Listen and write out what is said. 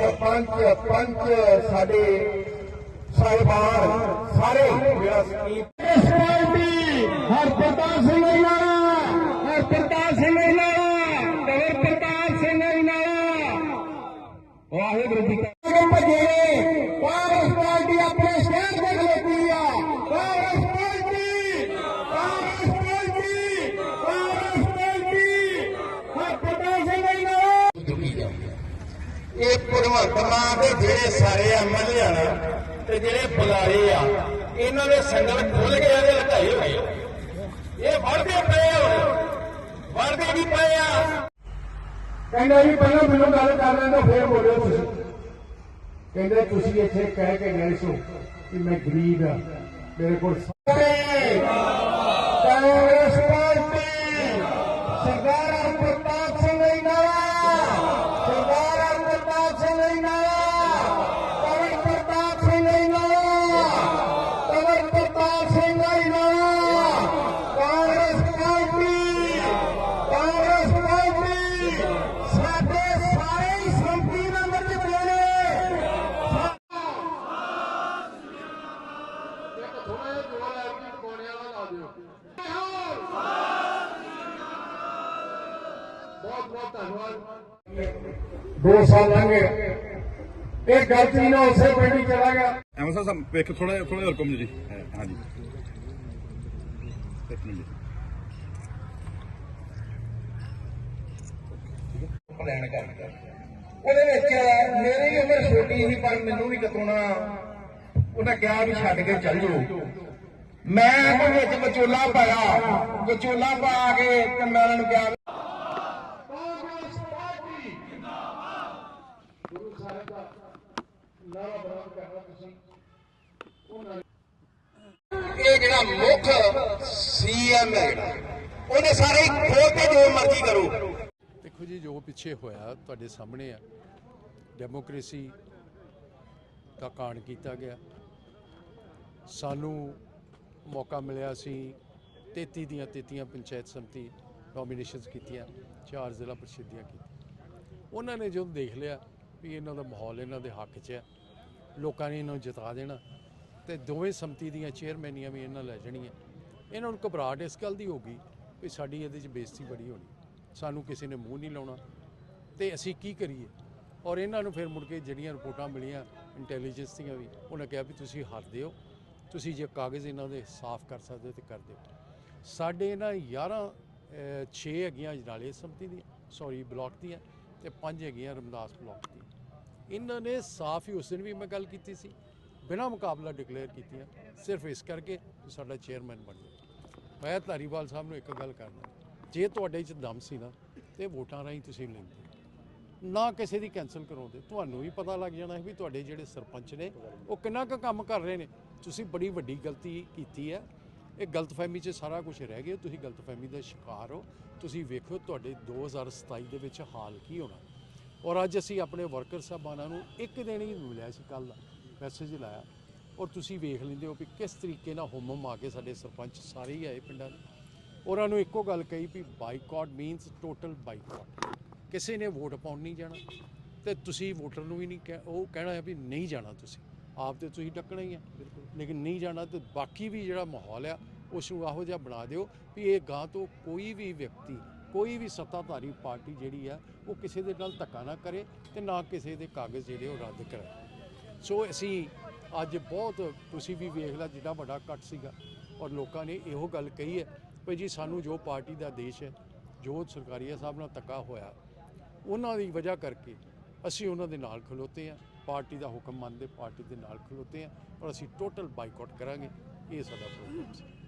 ਸਰਪੰਚ, ਪੰਚ, ਸਾਡੇ ਸਾਹਿਬਾਨ, ਸਾਰੇ ਮੇਰਾ ਸਕੀਮ ਇਸ ਪਾਰਟੀ ਹਰਪ੍ਰਤਾਪ ਸਿੰਘ ਨਾਲਾ ਹਰਪ੍ਰਤਾਪ ਸਿੰਘ ਨਾਲਾ ਕਵਰ ਪ੍ਰਤਾਪ ਸਿੰਘ ਨਾਲਾ। ਵਾਹਿਗੁਰੂ ਜੀ ਕਾ ਭਜੇ ਨੇ ਕਾਂਗਰਸ ਪਾਰਟੀ ਆਪਣੇ ਸ਼ਹਿਰ ਦੇ ਖਲੋਤੀ ਆ Congress party Congress party Congress party Harpartap Singh ਨਾਲਾ ਦੁਖੀ ਜਾਂਦੇ ਆ। ਇਹ ਭਗਵੰਤ ਮਾਨ ਦੇ ਜਿਹੜੇ ਸਾਰੇ ਐਮਐਲਏ ਆ ਨਾ ਤੇ ਜਿਹੜੇ ਬੁਲਾਰੇ ਆ ਇਹਨਾਂ ਦੇ ਸੰਗਲ ਖੁੱਲ ਕੇ ਇਹਦੇ ਲਗਾਏ ਹੋਏ। ਇਹ ਵੜਦੇ ਪਏ ਹੁਣ। ਵੜਦੇ ਵੀ ਪਏ ਆ ਕਹਿੰਦੇ ਜੀ ਪਹਿਲਾਂ ਮੈਨੂੰ ਗੱਲ ਕਰ ਲੈਂਦੇ ਫੇਰ ਬੋਲਿਓ ਤੁਸੀਂ ਕਹਿੰਦੇ ਤੁਸੀਂ ਇੱਥੇ ਕਹਿ ਕੇ ਗਏ ਸੋ ਕਿ ਮੈਂ ਗਰੀਬ ਆ ਮੇਰੇ ਕੋਲ ਸਾਰੇ ਬਹੁਤ ਬਹੁਤ ਧੰਨਵਾਦ। ਦੋ ਸਾਲ ਲੰਘ। ਗਏ ਇਹ ਗਲਤੀ ਨਾਲ ਉਸੇ ਪਿੰਡ ਹੀ ਚਲਾ ਗਿਆ। ਐਵੇਂ ਸਰ ਵੇਖ ਥੋੜਾ ਥੋੜਾ ਜਿਹਾ ਰੁਕਮ ਜੀ। ਹਾਂਜੀ ਇੱਕ ਮਿੰਟ ਜੀ। ਪਲਾਨ ਕਰ ਉਹਦੇ ਵਿੱਚ ਮੇਰੀ ਉਮਰ ਛੋਟੀ ਸੀ ਪਰ ਮੈਨੂੰ ਵੀ ਕਤੋਣਾ ਉਹਨੇ ਕਿਹਾ ਵੀ ਛੱਡ ਕੇ ਚੱਲ ਜਾਓ। ਮੈਂ ਉਹਦੇ ਵਿੱਚ ਵਿਚੋਲਾ ਪਾਇਆ। ਵਿਚੋਲਾ ਪਾ ਕੇ ਤੇ ਮੈਂ ਉਹਨਾਂ ਨੂੰ ਕਿਹਾ ਸਾਹਿਬ ਦਾ ਨਾਰਾ ਬਰਾਬਰ ਕਰਨਾ ਤੁਸੀਂ ਉਹਨਾਂ ਇਹ ਜਿਹੜਾ ਮੁੱਖ ਸੀਐਮ ਹੈ, ਉਹਨੇ ਸਾਰੇ ਖੋਲ ਕੇ ਜੋ ਮਰਜ਼ੀ ਕਰੋ। ਦੇਖੋ ਜੀ, ਜੋ ਪਿੱਛੇ ਹੋਇਆ, ਤੁਹਾਡੇ ਸਾਹਮਣੇ ਆ। ਡੈਮੋਕ੍ਰੇਸੀ ਦਾ ਕਾਣ ਕੀਤਾ ਗਿਆ। ਸਾਨੂੰ ਮੌਕਾ ਮਿਲਿਆ ਸੀ 33 ਦੀਆਂ 33 ਪੰਚਾਇਤ ਸਮਿਤੀ ਨੋਮੀਨੇਸ਼ਨਸ ਕੀਤੀਆਂ, ਚਾਰ ਜ਼ਿਲ੍ਹਾ ਪ੍ਰਸ਼ਦੀਆਂ ਕੀਤੀਆਂ। ਉਹਨਾਂ ਨੇ ਜਦੋਂ ਦੇਖ ਲਿਆ ਵੀ ਇਹਨਾਂ ਦਾ ਮਾਹੌਲ ਇਹਨਾਂ ਦੇ ਹੱਕ 'ਚ ਹੈ। ਲੋਕਾਂ ਨੇ ਇਹਨਾਂ ਨੂੰ ਜਿਤਾ ਦੇਣਾ। ਤੇ ਦੋਵੇਂ ਸੰਮਤੀ ਦੀਆਂ ਚੇਅਰਮੈਨੀਆਂ ਵੀ ਇਹਨਾਂ ਲੈ ਜਾਣੀਆਂ। ਇਹਨਾਂ ਨੂੰ ਘਬਰਾਹਟ ਇਸ ਗੱਲ ਦੀ ਹੋ ਗਈ ਵੀ ਸਾਡੀ ਇਹਦੇ 'ਚ ਬੇਇੱਜ਼ਤੀ ਬੜੀ ਹੋਣੀ। ਸਾਨੂੰ ਕਿਸੇ ਨੇ ਮੂੰਹ ਨਹੀਂ ਲਾਉਣਾ। ਤੇ ਅਸੀਂ ਕੀ ਕਰੀਏ? ਔਰ ਇਹਨਾਂ ਨੂੰ ਫਿਰ ਮੁੜ ਕੇ ਜਿਹੜੀਆਂ ਰਿਪੋਰਟਾਂ ਮਿਲੀਆਂ ਇੰਟੈਲੀਜੈਂਸ ਦੀਆਂ ਵੀ, ਉਹਨਾਂ ਕਿਹਾ ਵੀ ਤੁਸੀਂ ਹਰਦੇ ਹੋ ਤੁਸੀਂ ਜੇ ਕਾਗਜ਼ ਇਹਨਾਂ ਦੇ ਸਾਫ਼ ਕਰ ਸਕਦੇ ਹੋ ਤੇ ਕਰ ਦਿਓ। ਸਾਡੇ ਇਹਨਾਂ 11 6 ਹੈਗੀਆਂ ਅਜਨਾਲੇ ਸੰਮਤੀ ਦੀਆਂ ਸੌਰੀ ਬਲਾਕ ਦੀਆਂ। ਤੇ ਪੰਜ ਹੈਗੀਆਂ ਰਮਦਾਸ ਬਲਾਕ ਦੀ। ਇਹਨਾਂ ਨੇ ਸਾਫ਼ ਹੀ ਉਸ ਦਿਨ ਵੀ ਮੈਂ ਗੱਲ ਕੀਤੀ ਸੀ, ਬਿਨਾਂ ਮੁਕਾਬਲਾ ਡਿਕਲੇਅਰ ਕੀਤੀਆਂ, ਸਿਰਫ ਇਸ ਕਰਕੇ ਕਿ ਸਾਡਾ ਚੇਅਰਮੈਨ ਬਣ ਜਾਵੇ ਮੈਂ ਧਾਰੀਵਾਲ ਸਾਹਿਬ ਨੂੰ ਇੱਕ ਗੱਲ ਕਰਨਾ ਜੇ ਤੁਹਾਡੇ 'ਚ ਦਮ ਸੀ ਨਾ, ਤੇ ਵੋਟਾਂ ਰਾਹੀਂ ਤੁਸੀਂ ਲੈਂਦੇ। ਨਾ ਕਿਸੇ ਦੀ ਕੈਨਸਲ ਕਰਾਉਂਦੇ, ਤੁਹਾਨੂੰ ਵੀ ਪਤਾ ਲੱਗ ਜਾਣਾ ਸੀ ਵੀ ਤੁਹਾਡੇ ਜਿਹੜੇ ਸਰਪੰਚ ਨੇ, ਉਹ ਕਿੰਨਾ ਕੁ ਕੰਮ ਕਰ ਰਹੇ ਨੇ। ਤੁਸੀਂ ਬੜੀ ਵੱਡੀ ਗਲਤੀ ਕੀਤੀ ਹੈ ਇਹ ਗਲਤਫਹਿਮੀ 'ਚ ਸਾਰਾ ਕੁਝ ਰਹਿ ਗਿਆ, ਤੁਸੀਂ ਗਲਤਫਹਿਮੀ ਦਾ ਸ਼ਿਕਾਰ ਹੋ। ਤੁਸੀਂ ਵੇਖੋ ਤੁਹਾਡੇ 2027 ਦੇ ਵਿੱਚ ਹਾਲ ਕੀ ਹੋਣਾ। ਔਰ ਅੱਜ ਅਸੀਂ ਆਪਣੇ ਵਰਕਰ ਸਾਹਿਬਾਨਾਂ ਨੂੰ ਇੱਕ ਦਿਨ ਹੀ ਮਿਲਿਆ ਸੀ ਕੱਲ ਮੈਸੇਜ ਲਾਇਆ। ਔਰ ਤੁਸੀਂ ਵੇਖ ਲੈਂਦੇ ਹੋ ਵੀ ਕਿਸ ਤਰੀਕੇ ਨਾਲ ਹੁਮ ਆ ਕੇ ਸਾਡੇ ਸਰਪੰਚ ਸਾਰੇ ਹੀ ਆਏ ਪਿੰਡਾਂ ਦੇ। ਉਹਨਾਂ ਨੂੰ ਇੱਕੋ ਗੱਲ ਕਹੀ ਵੀ ਬਾਈਕਾਟ ਮੀਨਸ ਟੋਟਲ ਬਾਈਕਾਟ ਕਿਸੇ ਨੇ ਵੋਟ ਪਾਉਣ ਨਹੀਂ ਜਾਣਾ ਤੇ ਤੁਸੀਂ ਵੋਟਰ ਨੂੰ ਵੀ ਨਹੀਂ ਕਹਿ- ਉਹ ਕਹਿਣਾ ਹੈ ਵੀ ਨਹੀਂ ਜਾਣਾ ਤੁਸੀਂ। ਆਪ ਤੇ ਤੁਸੀਂ ਡੱਕਣਾ ਹੀ ਆ। ਲੇਕਿਨ ਨਹੀਂ ਜਾਣਾ ਤੇ ਬਾਕੀ ਵੀ ਜਿਹੜਾ ਮਾਹੌਲ ਆ ਉਸ ਨੂੰ ਇਹੋ ਜਿਹਾ ਬਣਾ ਦਿਓ ਵੀ ਇਹ ਗਾਂ ਤੋਂ ਕੋਈ ਵੀ ਵਿਅਕਤੀ, ਕੋਈ ਵੀ ਸੱਤਾਧਾਰੀ ਪਾਰਟੀ ਜਿਹੜੀ ਆ, ਉਹ ਕਿਸੇ ਦੇ ਨਾਲ ਧੱਕਾ ਨਾ ਕਰੇ ਤੇ ਨਾ ਕਿਸੇ ਦੇ ਕਾਗਜ਼ ਜਿਹੜੇ ਉਹ ਰੱਦ ਕਰੇ ਸੋ ਅਸੀਂ ਅੱਜ ਬਹੁਤ ਤੁਸੀਂ ਵੀ ਵੇਖ ਲਿਆ ਜਿੱਡਾ ਵੱਡਾ ਕੱਟ ਸੀਗਾ ਔਰ ਲੋਕਾਂ ਨੇ ਇਹੋ ਗੱਲ ਕਹੀ ਹੈ ਵੀ ਜੀ ਸਾਨੂੰ ਜੋ ਪਾਰਟੀ ਦਾ ਦੇਸ਼ ਹੈ, ਜੋ ਸਰਕਾਰੀਆ ਸਾਹਿਬ ਨਾਲ ਧੱਕਾ ਹੋਇਆ, ਉਹਨਾਂ ਦੀ ਵਜ੍ਹਾ ਕਰਕੇ ਅਸੀਂ ਉਹਨਾਂ ਦੇ ਨਾਲ ਖਲੋਤੇ ਹਾਂ। ਪਾਰਟੀ ਦਾ ਹੁਕਮ ਮੰਨਦੇ, ਪਾਰਟੀ ਦੇ ਨਾਲ ਖਲੋਤੇ ਹਾਂ ਔਰ ਅਸੀਂ ਟੋਟਲ ਬਾਈਕਾਟ ਕਰਾਂਗੇ, ਇਹ ਸਾਡਾ ਪ੍ਰੋਗਰਾਮ ਸੀ।